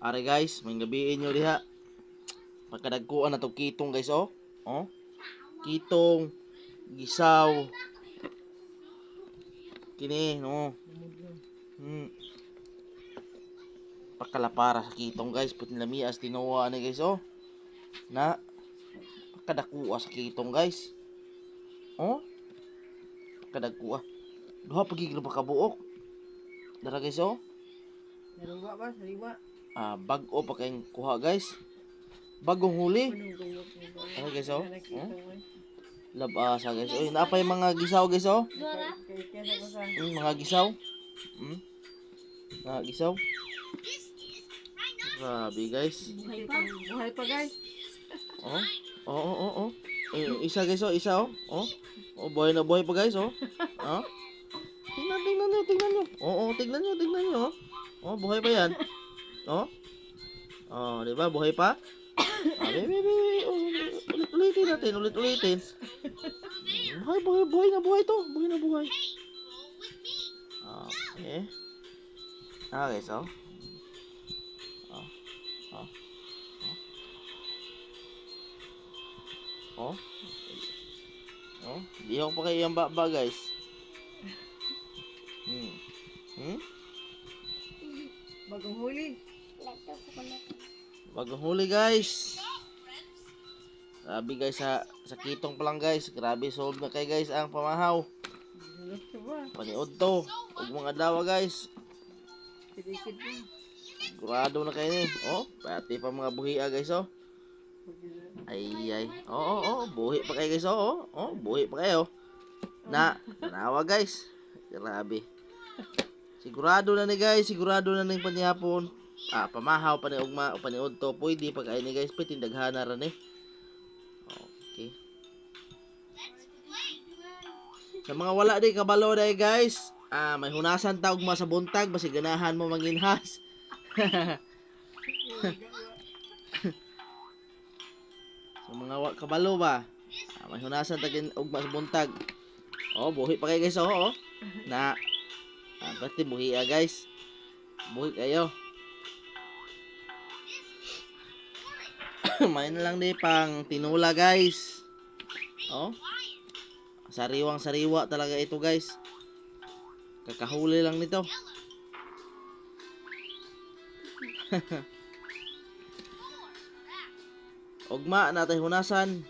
Are guys, may gabiin nyo diha. Pagkadagkuan na to kitong guys oh. Oh. Kitong gisaw. Kini no. Hmm. Pakalapara sa kitong guys, put lamias tinuwa ni guys oh. Na pagkadakuha sa kitong guys. Oh. Pagkadakuha. Duha pagigilo pa kabuok. Dara guys oh. Naruga ba? Sariwa? Ah, bag-o pa kayong kuha guys. Bagong huli. Ano guys oh? Oh? eh. Labasa guys. Uy, napay mga gisaw guys oh. Mm, mga gisaw. Mm. Mga gisaw. Grabe guys. buhay pa. Buhay pa guys. Oh. Oo, oo, oo. Eh, isa guys oh, isa oh. Oh. Oh, buhay na buhay pa guys oh. Oh. Tingnan, tingnan nyo, tingnan nyo. Oo, oh, tingnan nyo, tingnan nyo. Oh, oh buhay pa yan. Oh. Oh, di ba? Buhay pa? Ah, baby, baby. Oh, ulit-ulitin natin, ulit-ulitin. Buhay, buhay, buhay na buhay to. Buhay na buhay. Okay. Ah, guys, oh. Oh. Oh. Oh. Oh. Di ako pa kayo yung baba, guys. Hmm. Hmm? Bagong huli. Bagong huli, guys. Grabe, guys, sa, sa kitong pa lang, guys. Grabe, solve na kay, guys, ang pamahaw. Paniod to. Huwag mga dawa, guys. Sigurado na kayo ni. Oh, pati pa mga buhia, guys, oh. Ay, ay. Oo, oo, oo. Buhi pa kayo, guys, oh. Oh, oh buhi pa kayo. Na, tanawa, guys. Grabe. Sigurado na ni, guys. Sigurado na ni panihapon. Ah, pamahaw pa ni ugma o paniod to. Pwede pag ay ni, guys. Pwede daghana rin eh. Okay. Sa mga wala di kabalo dai guys, ah may hunasan ta ugma sa buntag basi ganahan mo manginhas. sa mga wa kabalo ba, ah, may hunasan ta ugma sa buntag. Oh, buhi pa kayo guys oh. oh. Na ah, pati buhi ah guys. Buhi kayo. may na lang di pang tinula guys. Oh. Sariwang sariwa talaga ito guys. Kakahuli lang nito. Ugma natay hunasan.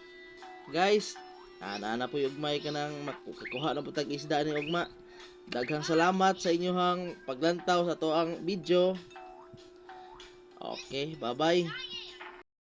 Guys, ana na po yung ugmay ka nang makukuha na po tag isda ni ugma. Daghang salamat sa inyong paglantaw sa to ang video. Okay, bye-bye.